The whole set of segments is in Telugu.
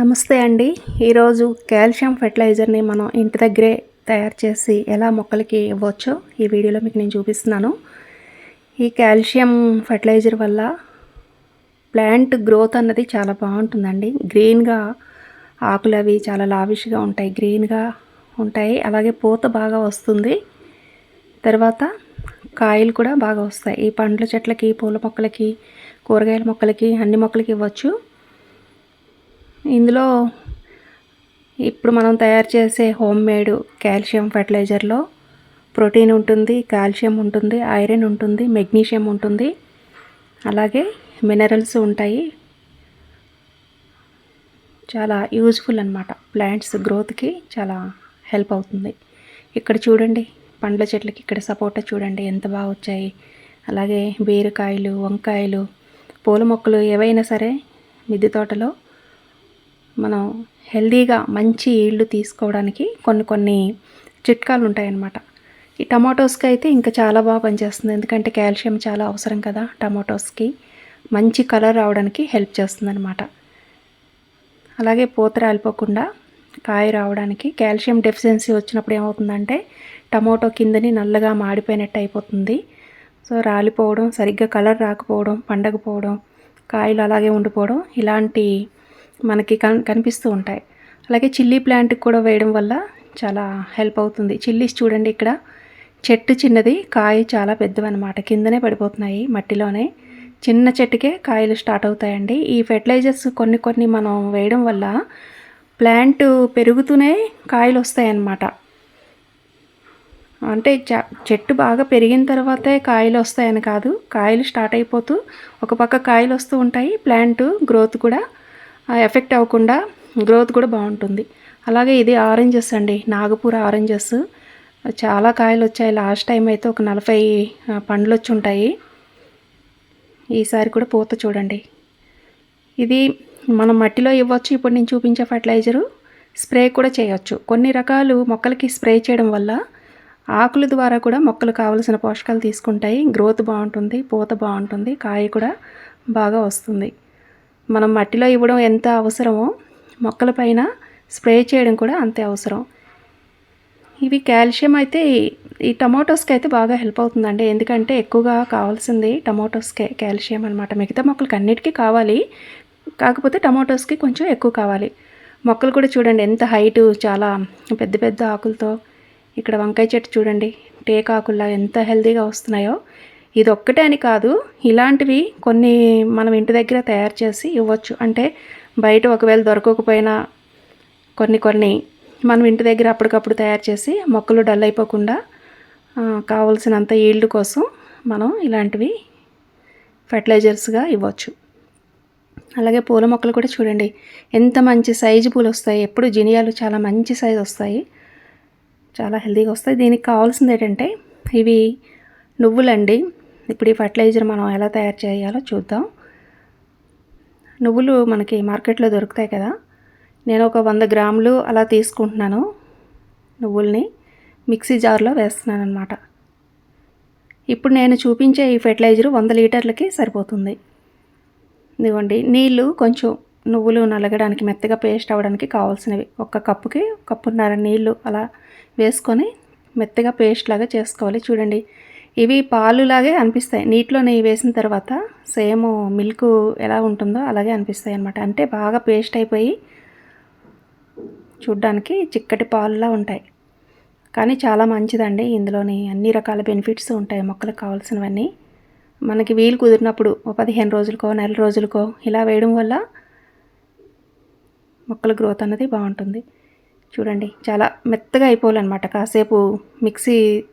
నమస్తే అండి. ఈరోజు కాల్షియం ఫెర్టిలైజర్ని మనం ఇంటి దగ్గరే తయారు చేసి ఎలా మొక్కలకి ఇవ్వచ్చో ఈ వీడియోలో మీకు నేను చూపిస్తున్నాను. ఈ కాల్షియం ఫెర్టిలైజర్ వల్ల ప్లాంట్ గ్రోత్ అన్నది చాలా బాగుంటుందండి. గ్రీన్గా ఆకులు అవి చాలా లావిష్గా ఉంటాయి గ్రీన్గా ఉంటాయి. అలాగే పూత బాగా వస్తుంది. తర్వాత కాయలు కూడా బాగా వస్తాయి. ఈ పండ్ల చెట్లకి పూల మొక్కలకి కూరగాయల మొక్కలకి అన్ని మొక్కలకి ఇవ్వచ్చు. ఇందులో ఇప్పుడు మనం తయారు చేసే హోమ్ మేడ్ కాల్షియం ఫర్టిలైజర్లో ప్రోటీన్ ఉంటుంది కాల్షియం ఉంటుంది ఐరన్ ఉంటుంది మెగ్నీషియం ఉంటుంది. అలాగే మినరల్స్ ఉంటాయి. చాలా యూజ్ఫుల్ అనమాట ప్లాంట్స్ గ్రోత్కి చాలా హెల్ప్ అవుతుంది. ఇక్కడ చూడండి పండ్ల చెట్లకి ఇక్కడ సపోటా చూడండి ఎంత బాగా వచ్చాయి. అలాగే బీరకాయలు వంకాయలు పూల మొక్కలు ఏవైనా సరే మిద్దె తోటలో మనం హెల్దీగా మంచి ఈళ్ళు తీసుకోవడానికి కొన్ని కొన్ని చిట్కాలు ఉంటాయన్నమాట. ఈ టమాటోస్కి అయితే ఇంకా చాలా బాగా పనిచేస్తుంది. ఎందుకంటే కాల్షియం చాలా అవసరం కదా టమాటోస్కి. మంచి కలర్ రావడానికి హెల్ప్ చేస్తుందన్నమాట. అలాగే పూత రాలిపోకుండా కాయ రావడానికి కాల్షియం డెఫిషియన్సీ వచ్చినప్పుడు ఏమవుతుందంటే టమాటో కిందని నల్లగా మాడిపోయినట్టు అయిపోతుంది. సో రాలిపోవడం సరిగ్గా కలర్ రాకపోవడం పండకపోవడం కాయలు అలాగే ఉండిపోవడం ఇలాంటి మనకి కన్ కనిపిస్తూ ఉంటాయి. అలాగే చిల్లీ ప్లాంట్కి కూడా వేయడం వల్ల చాలా హెల్ప్ అవుతుంది. చిల్లీస్ చూడండి ఇక్కడ. చెట్టు చిన్నది కాయ చాలా పెద్దవన్నమాట. కిందనే పడిపోతున్నాయి మట్టిలోనే. చిన్న చెట్టుకే కాయలు స్టార్ట్ అవుతాయండి. ఈ ఫెర్టిలైజర్స్ కొన్ని కొన్ని మనం వేయడం వల్ల ప్లాంట్ పెరుగుతూనే కాయలు వస్తాయన్నమాట. అంటే చెట్టు బాగా పెరిగిన తర్వాతే కాయలు వస్తాయని కాదు. కాయలు స్టార్ట్ అయిపోతూ ఒక పక్క కాయలు వస్తూ ఉంటాయి. ప్లాంట్ గ్రోత్ కూడా ఎఫెక్ట్ అవ్వకుండా గ్రోత్ కూడా బాగుంటుంది. అలాగే ఇది ఆరెంజెస్ అండి నాగపూర ఆరెంజెస్. చాలా కాయలు వచ్చాయి. లాస్ట్ టైం అయితే ఒక నలభై పండ్లు వచ్చి ఉంటాయి. ఈసారి కూడా పూత చూడండి. ఇది మనం మట్టిలో ఇవ్వచ్చు ఇప్పుడు నేను చూపించే ఫర్టిలైజరు. స్ప్రే కూడా చేయవచ్చు కొన్ని రకాలు మొక్కలకి స్ప్రే చేయడం వల్ల ఆకుల ద్వారా కూడా మొక్కలు కావలసిన పోషకాలు తీసుకుంటాయి. గ్రోత్ బాగుంటుంది పూత బాగుంటుంది కాయ కూడా బాగా వస్తుంది. మనం మట్టిలో ఇవ్వడం ఎంత అవసరమో మొక్కల పైన స్ప్రే చేయడం కూడా అంతే అవసరం. ఇవి కాల్షియం అయితే ఈ టమాటోస్కి అయితే బాగా హెల్ప్ అవుతుందండి. ఎందుకంటే ఎక్కువగా కావాల్సింది టమాటోస్కే కాల్షియం అనమాట మిగతా మొక్కలకి అన్నిటికీ కావాలి. కాకపోతే టమాటోస్కి కొంచెం ఎక్కువ కావాలి. మొక్కలు కూడా చూడండి ఎంత హైటు చాలా పెద్ద పెద్ద ఆకులతో. ఇక్కడ వంకాయ చెట్టు చూడండి టేక్ ఎంత హెల్తీగా వస్తున్నాయో. ఇది ఒక్కటే అని కాదు ఇలాంటివి కొన్ని మనం ఇంటి దగ్గర తయారు చేసి ఇవ్వచ్చు. అంటే బయట ఒకవేళ దొరకకపోయినా కొన్ని కొన్ని మనం ఇంటి దగ్గర అప్పటికప్పుడు తయారు చేసి మొక్కలు డల్ అయిపోకుండా కావలసినంత ఈల్డ్ కోసం మనం ఇలాంటివి ఫర్టిలైజర్స్గా ఇవ్వచ్చు. అలాగే పూల మొక్కలు కూడా చూడండి ఎంత మంచి సైజు పూలు వస్తాయి. ఎప్పుడు జినియాలు చాలా మంచి సైజు వస్తాయి. చాలా హెల్తీగా వస్తాయి. దీనికి కావాల్సింది ఏంటంటే ఇవి నువ్వులండి. ఇప్పుడు ఈ ఫర్టిలైజర్ మనం ఎలా తయారు చేయాలో చూద్దాం. నువ్వులు మనకి మార్కెట్లో దొరుకుతాయి కదా. నేను ఒక వంద గ్రాములు అలా తీసుకుంటున్నాను నువ్వుల్ని. మిక్సీ జార్లో వేస్తున్నాను అనమాట ఇప్పుడు నేను చూపించే ఈ ఫెర్టిలైజర్ వంద లీటర్లకి సరిపోతుంది. ఇదిగోండి నీళ్ళు కొంచెం నువ్వులు నలగడానికి మెత్తగా పేస్ట్ అవ్వడానికి కావాల్సినవి. ఒక కప్పుకి కప్పున్నర నీళ్ళు అలా వేసుకొని మెత్తగా పేస్ట్ లాగా చేసుకోవాలి. చూడండి ఇవి పాలులాగే అనిపిస్తాయి. నీటిలో నెయ్యి వేసిన తర్వాత సేమ్ మిల్క్ ఎలా ఉంటుందో అలాగే అనిపిస్తాయి అనమాట అంటే బాగా పేస్ట్ అయిపోయి చూడ్డానికి చిక్కటి పాలులా ఉంటాయి. కానీ చాలా మంచిదండి ఇందులోని అన్ని రకాల బెనిఫిట్స్ ఉంటాయి. మొక్కలకు కావాల్సినవన్నీ. మనకి వీలు కుదిరినప్పుడు ఒక పదిహేను రోజులకో నెల రోజులకో ఇలా వేయడం వల్ల మొక్కల గ్రోత్ అనేది బాగుంటుంది. చూడండి చాలా మెత్తగా అయిపోవాలన్నమాట. కాసేపు మిక్సీ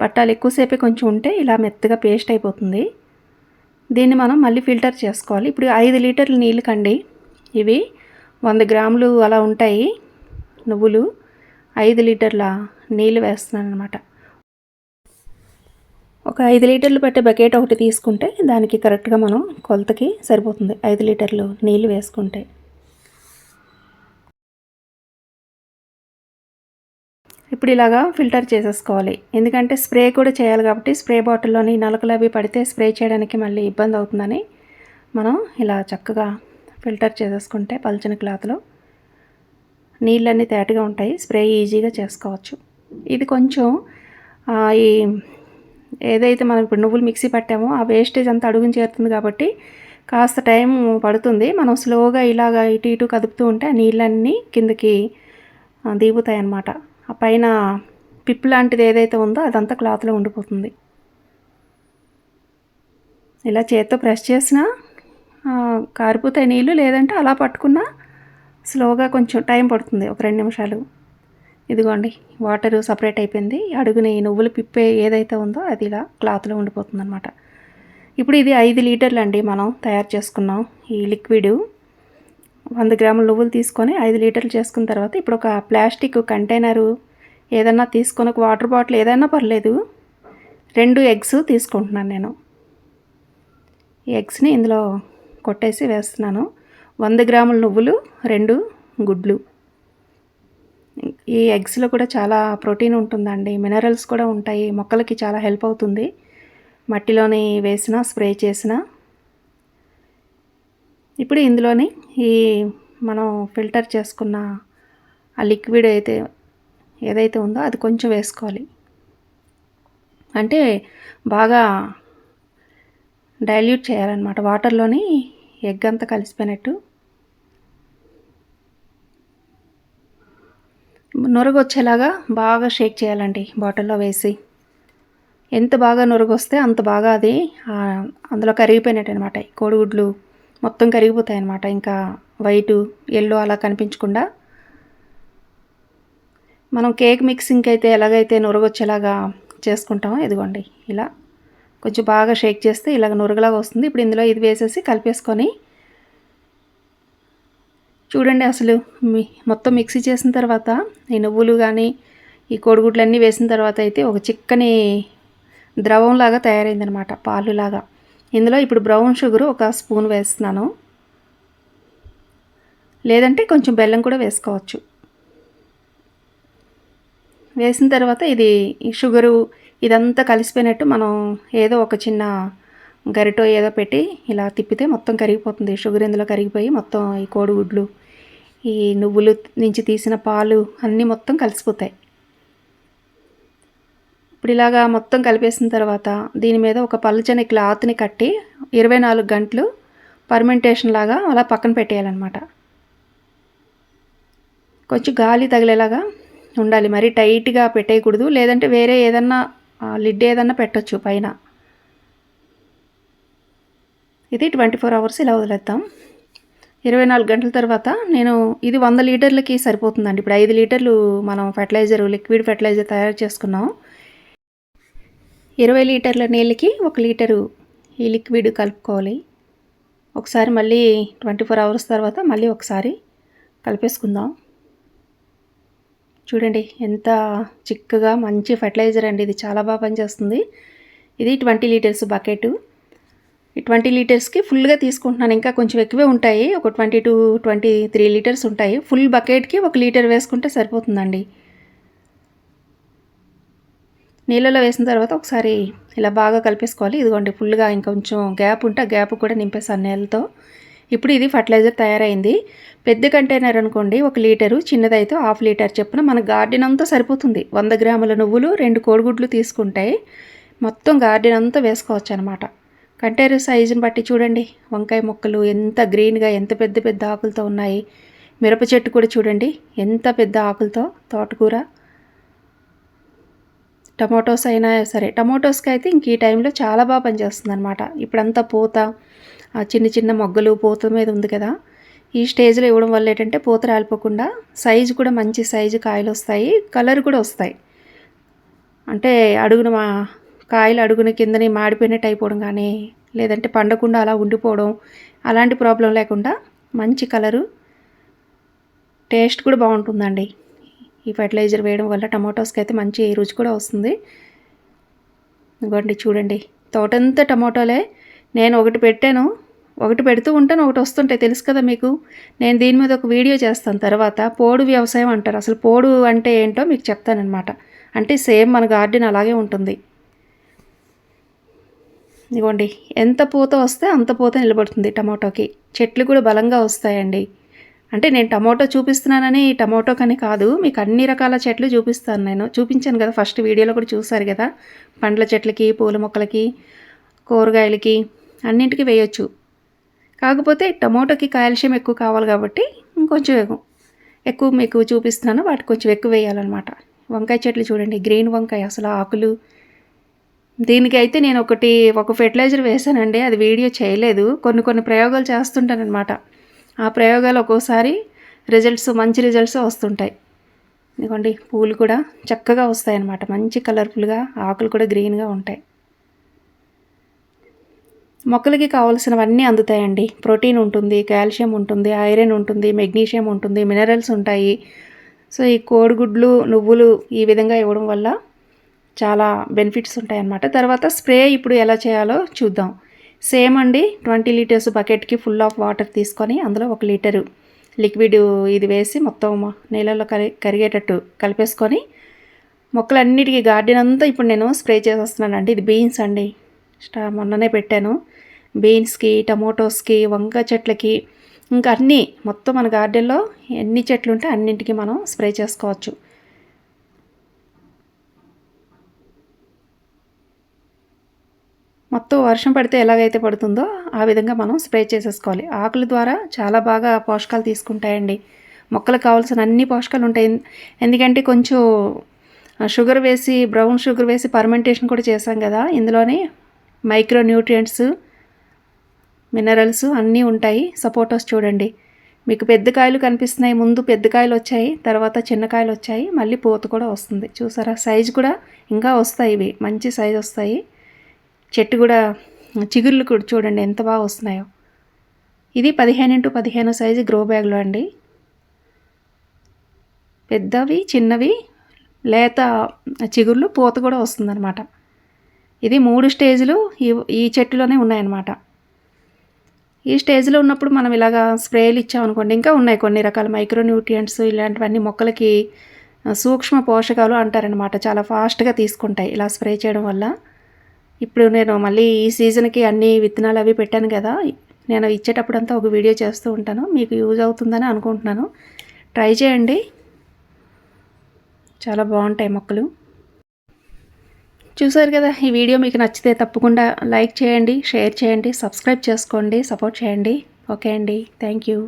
పట్టాలు ఎక్కువసేపే కొంచెం ఉంటే ఇలా మెత్తగా పేస్ట్ అయిపోతుంది. దీన్ని మనం మళ్ళీ ఫిల్టర్ చేసుకోవాలి. ఇప్పుడు ఐదు లీటర్ల నీళ్ళు కండి. ఇవి వంద గ్రాములు అలా ఉంటాయి నువ్వులు. ఐదు లీటర్ల నీళ్ళు వేస్తున్నాను అనమాట ఒక ఐదు లీటర్లు పట్టే బకెట్ ఒకటి తీసుకుంటే దానికి కరెక్ట్గా మనం కొలతకి సరిపోతుంది. ఐదు లీటర్లు నీళ్ళు వేసుకుంటే. ఇప్పుడు ఇలాగా ఫిల్టర్ చేసేసుకోవాలి. ఎందుకంటే స్ప్రే కూడా చేయాలి కాబట్టి స్ప్రే బాటిల్లోని నలకలు అవి పడితే స్ప్రే చేయడానికి మళ్ళీ ఇబ్బంది అవుతుందని మనం ఇలా చక్కగా ఫిల్టర్ చేసేసుకుంటే పల్చని క్లాత్లో నీళ్ళన్నీ తేటగా ఉంటాయి. స్ప్రే ఈజీగా చేసుకోవచ్చు. ఇది కొంచెం ఈ ఏదైతే మనం ఇప్పుడు నువ్వులు మిక్సీ పట్టామో ఆ వేస్టేజ్ అంతా అడుగుని చేరుతుంది కాబట్టి కాస్త టైం పడుతుంది. మనం స్లోగా ఇలాగా ఇటు ఇటు కదుపుతూ ఉంటే ఆ నీళ్ళన్నీ కిందకి దిగుతాయి అన్నమాట ఆ పైన పిప్ లాంటిది ఏదైతే ఉందో అదంతా క్లాత్లో ఉండిపోతుంది. ఇలా చేత్తో ప్రెస్ చేసినా కారిపోతే కారిపోతాయి నీళ్ళు లేదంటే అలా పట్టుకున్నా స్లోగా కొంచెం టైం పడుతుంది ఒక రెండు నిమిషాలు. ఇదిగోండి వాటర్ సపరేట్ అయిపోయింది. అడుగుని నువ్వులు పిప్పే ఏదైతే ఉందో అది ఇలా క్లాత్లో ఉండిపోతుంది అనమాట ఇప్పుడు ఇది ఐదు లీటర్లు అండి మనం తయారు చేసుకున్నాం ఈ లిక్విడ్. వంద గ్రాముల నువ్వులు తీసుకొని ఐదు లీటర్లు చేసుకున్న తర్వాత ఇప్పుడు ఒక ప్లాస్టిక్ కంటైనరు ఏదన్నా తీసుకొని ఒక వాటర్ బాటిల్ ఏదైనా పర్లేదు. రెండు ఎగ్స్ తీసుకుంటున్నాను నేను. ఈ ఎగ్స్ని ఇందులో కొట్టేసి వేస్తున్నాను. వంద గ్రాముల నువ్వులు రెండు గుడ్లు. ఈ ఎగ్స్లో కూడా చాలా ప్రోటీన్ ఉంటుందండి. మినరల్స్ కూడా ఉంటాయి. మొక్కలకి చాలా హెల్ప్ అవుతుంది. మట్టిలోని వేసినా స్ప్రే చేసినా. ఇప్పుడు ఇందులోని ఈ మనం ఫిల్టర్ చేసుకున్న ఆ లిక్విడ్ అయితే ఏదైతే ఉందో అది కొంచెం వేసుకోవాలి. అంటే బాగా డైల్యూట్ చేయాలన్నమాట. వాటర్లోని ఎగ్ అంతా కలిసిపోయినట్టు. నురగ వచ్చేలాగా బాగా షేక్ చేయాలండి బాటిల్లో వేసి. ఎంత బాగా నురగొస్తే అంత బాగా అది అందులో కరిగిపోయినట్టు అనమాట కోడిగుడ్లు మొత్తం కరిగిపోతాయి అనమాట ఇంకా వైటు ఎల్లో అలా కనిపించకుండా మనం కేక్ మిక్సింగ్కి అయితే ఎలాగైతే నురగొచ్చేలాగా చేసుకుంటామో ఇదిగోండి ఇలా కొంచెం బాగా షేక్ చేస్తే ఇలాగ నురగలాగా వస్తుంది. ఇప్పుడు ఇందులో ఇది వేసేసి కలిపేసుకొని చూడండి అసలు మీ మొత్తం మిక్సీ చేసిన తర్వాత ఈ నువ్వులు కానీ ఈ కోడిగుడ్లన్నీ వేసిన తర్వాత అయితే ఒక చిక్కని ద్రవంలాగా తయారైందనమాట పాలులాగా. ఇందులో ఇప్పుడు బ్రౌన్ షుగర్ ఒక స్పూన్ వేస్తున్నాను. లేదంటే కొంచెం బెల్లం కూడా వేసుకోవచ్చు. వేసిన తర్వాత ఇది ఈ షుగరు ఇదంతా కలిసిపోయినట్టు మనం ఏదో ఒక చిన్న గరిటో ఏదో పెట్టి ఇలా తిప్పితే మొత్తం కరిగిపోతుంది. షుగర్ ఇందులో కరిగిపోయి మొత్తం ఈ కోడిగుడ్లు ఈ నువ్వులు నుంచి తీసిన పాలు అన్నీ మొత్తం కలిసిపోతాయి. ఇప్పుడు ఇలాగా మొత్తం కలిపేసిన తర్వాత దీని మీద ఒక పలుచని క్లాత్ని కట్టి ఇరవై నాలుగు గంటలు పర్మెంటేషన్ లాగా అలా పక్కన పెట్టేయాలన్నమాట. కొంచెం గాలి తగిలేలాగా ఉండాలి. మరి టైట్గా పెట్టేయకూడదు. లేదంటే వేరే ఏదన్నా లిడ్ ఏదన్నా పెట్టొచ్చు పైన. ఇది ట్వంటీ ఫోర్ అవర్స్ ఇలా వదిలేద్దాం. ఇరవై నాలుగు గంటల తర్వాత నేను ఇది వంద లీటర్లకి సరిపోతుందండి. ఇప్పుడు ఐదు లీటర్లు మనం ఫెర్టిలైజర్ లిక్విడ్ ఫెర్టిలైజర్ తయారు చేసుకున్నాం. ఇరవై లీటర్ల నీళ్ళకి ఒక లీటరు ఈ లిక్విడ్ కలుపుకోవాలి. ఒకసారి మళ్ళీ ట్వంటీ ఫోర్ అవర్స్ తర్వాత మళ్ళీ ఒకసారి కలిపేసుకుందాం. చూడండి ఎంత చిక్కగా మంచి ఫెర్టిలైజర్ అండి ఇది. చాలా బాగా పనిచేస్తుంది. ఇది ట్వంటీ లీటర్స్ బకెట్. ఈ ట్వంటీ లీటర్స్కి ఫుల్గా తీసుకుంటున్నాను. ఇంకా కొంచెం ఎక్కువే ఉంటాయి. ఒక twenty to twenty three litres ఉంటాయి. ఫుల్ బకెట్కి ఒక లీటర్ వేసుకుంటే సరిపోతుందండి. నీళ్ళలో వేసిన తర్వాత ఒకసారి ఇలా బాగా కలిపేసుకోవాలి. ఇదిగోండి ఫుల్గా ఇంకొంచెం గ్యాప్ ఉంటే గ్యాప్ కూడా నింపేసాను నీళ్ళతో. ఇప్పుడు ఇది ఫర్టిలైజర్ తయారైంది. పెద్ద కంటైనర్ అనుకోండి ఒక లీటరు చిన్నదైతే హాఫ్ లీటర్ చొప్పున మన గార్డెన్ అంతా సరిపోతుంది. వంద గ్రాముల నువ్వులు రెండు కోడిగుడ్లు తీసుకుంటాయి మొత్తం గార్డెన్ అంతా వేసుకోవచ్చు అనమాట కంటైనర్ సైజుని బట్టి చూడండి. వంకాయ మొక్కలు ఎంత గ్రీన్గా ఎంత పెద్ద పెద్ద ఆకులతో ఉన్నాయి. మిరప చెట్టు కూడా చూడండి. ఎంత పెద్ద ఆకులతో తోటకూర. టమాటోస్ అయినా సరే టమాటోస్కి అయితే ఇంక ఈ టైంలో చాలా బాగా పనిచేస్తుంది అనమాట ఇప్పుడంతా పూత ఆ చిన్న చిన్న మొగ్గలు పూత మీద ఉంది కదా ఈ స్టేజ్లో ఇవ్వడం వల్ల ఏంటంటే పూత రాలిపోకుండా సైజు కూడా మంచి సైజు కాయలు వస్తాయి కలర్ కూడా వస్తాయి. అంటే అడుగున మా కాయలు అడుగున కిందని మాడిపోయినట్టు అయిపోవడం కానీ లేదంటే పండకుండా అలా ఉండిపోవడం అలాంటి ప్రాబ్లం లేకుండా మంచి కలరు టేస్ట్ కూడా బాగుంటుందండి. ఈ ఫర్టిలైజర్ వేయడం వల్ల టమాటోస్కి అయితే మంచి రుచి కూడా వస్తుంది. ఇదిగోండి చూడండి. తోటంతా టమాటోలే నేను ఒకటి పెట్టాను. ఒకటి పెడుతూ ఉంటాను ఒకటి వస్తుంటాయి. తెలుసు కదా మీకు? నేను దీని మీద ఒక వీడియో చేస్తాను తర్వాత. పోడు వ్యవసాయం అంటారు. అసలు పోడు అంటే ఏంటో మీకు చెప్తానమాట అంటే సేమ్ మన గార్డెన్ అలాగే ఉంటుంది. ఇదిగోండి. ఎంత పూత వస్తే అంత పూత నిలబడుతుంది టమాటోకి చెట్లు కూడా బలంగా వస్తాయండి. అంటే నేను టమోటో చూపిస్తున్నానని టమోటో కానీ కాదు మీకు అన్ని రకాల చెట్లు చూపిస్తాను నేను. చూపించాను కదా ఫస్ట్ వీడియోలో కూడా చూసారు కదా. పండ్ల చెట్లకి పూల మొక్కలకి కూరగాయలకి అన్నింటికి వేయొచ్చు. కాకపోతే టమోటోకి కాల్షియం ఎక్కువ కావాలి కాబట్టి ఇంకొంచెం ఎక్కువ- మీకు చూపిస్తున్నాను వాటికి కొంచెం ఎక్కువ వేయాలన్నమాట. వంకాయ చెట్లు చూడండి గ్రీన్ వంకాయ అసలు ఆకులు. దీనికి అయితే నేను ఒకటి ఒక ఫెర్టిలైజర్ వేసానండి అది వీడియో చేయలేదు. కొన్ని కొన్ని ప్రయోగాలు చేస్తుంటానన్నమాట. ఆ ప్రయోగాలు ఒక్కోసారి రిజల్ట్స్ మంచి రిజల్ట్స్ వస్తుంటాయి. ఎందుకండి పూలు కూడా చక్కగా వస్తాయి అన్నమాట మంచి కలర్ఫుల్గా ఆకులు కూడా గ్రీన్గా ఉంటాయి. మొక్కలకి కావాల్సినవన్నీ అందుతాయండి. ప్రోటీన్ ఉంటుంది కాల్షియం ఉంటుంది ఐరన్ ఉంటుంది మెగ్నీషియం ఉంటుంది మినరల్స్ ఉంటాయి. సో ఈ కోడిగుడ్లు నువ్వులు ఈ విధంగా ఇవ్వడం వల్ల చాలా బెనిఫిట్స్ ఉంటాయి అన్నమాట తర్వాత స్ప్రే ఇప్పుడు ఎలా చేయాలో చూద్దాం. సేమ్ అండి. ట్వంటీ లీటర్స్ బకెట్కి ఫుల్ ఆఫ్ వాటర్ తీసుకొని అందులో ఒక లీటరు లిక్విడ్ ఇది వేసి మొత్తం నీళ్ళలో కరి కరిగేటట్టు కలిపేసుకొని మొక్కలన్నిటికీ గార్డెన్ అంతా ఇప్పుడు నేను స్ప్రే చేసేస్తున్నానండి. ఇది బీన్స్ అండి. స్టా మొన్ననే పెట్టాను. బీన్స్కి టమోటోస్కి వంకాయ చెట్లకి ఇంకా అన్నీ మొత్తం మన గార్డెన్లో ఎన్ని చెట్లు ఉంటే అన్నింటికి మనం స్ప్రే చేసుకోవచ్చు. మొత్తం వర్షం పడితే ఎలాగైతే పడుతుందో ఆ విధంగా మనం స్ప్రే చేసేసుకోవాలి. ఆకుల ద్వారా చాలా బాగా పోషకాలు తీసుకుంటాయండి. మొక్కలకు కావాల్సిన అన్ని పోషకాలు ఉంటాయి. ఎందుకంటే కొంచెం షుగర్ వేసి బ్రౌన్ షుగర్ వేసి పర్మెంటేషన్ కూడా చేసాం కదా. ఇందులోనే మైక్రో న్యూట్రియంట్స్ మినరల్స్ అన్నీ ఉంటాయి. సపోటోస్ చూడండి. మీకు పెద్ద కాయలు కనిపిస్తున్నాయి. ముందు పెద్ద కాయలు వచ్చాయి. తర్వాత చిన్న కాయలు వచ్చాయి. మళ్ళీ పూత కూడా వస్తుంది. చూసారా? సైజు కూడా ఇంకా వస్తాయి ఇవి. మంచి సైజు వస్తాయి. చెట్టు కూడా చిగుర్లు కూడా చూడండి ఎంత బాగా వస్తున్నాయో. ఇది పదిహేను ఇంటూ పదిహేను సైజు గ్రో బ్యాగ్లో అండి. పెద్దవి చిన్నవి లేత చిగుర్లు పూత కూడా వస్తుందన్నమాట. ఇది మూడు స్టేజ్లు ఈ ఈ చెట్టులోనే ఉన్నాయన్నమాట. ఈ స్టేజ్లో ఉన్నప్పుడు మనం ఇలాగా స్ప్రేలు ఇచ్చామనుకోండి ఇంకా ఉన్నాయి కొన్ని రకాల మైక్రోన్యూట్రియంట్స్ ఇలాంటివన్నీ మొక్కలకి సూక్ష్మ పోషకాలు అంటారనమాట చాలా ఫాస్ట్గా తీసుకుంటాయి ఇలా స్ప్రే చేయడం వల్ల. ఇప్పుడు నేను మళ్ళీ ఈ సీజన్కి అన్ని విత్తనాలు అవి పెట్టాను కదా నేను ఇచ్చేటప్పుడంతా ఒక వీడియో చేస్తూ ఉంటాను. మీకు యూజ్ అవుతుందని అనుకుంటున్నాను. ట్రై చేయండి. చాలా బాగుంటాయి మొక్కలు. చూసారు కదా ఈ వీడియో మీకు నచ్చితే తప్పకుండా లైక్ చేయండి షేర్ చేయండి సబ్స్క్రైబ్ చేసుకోండి సపోర్ట్ చేయండి. ఓకే అండి. Thank you.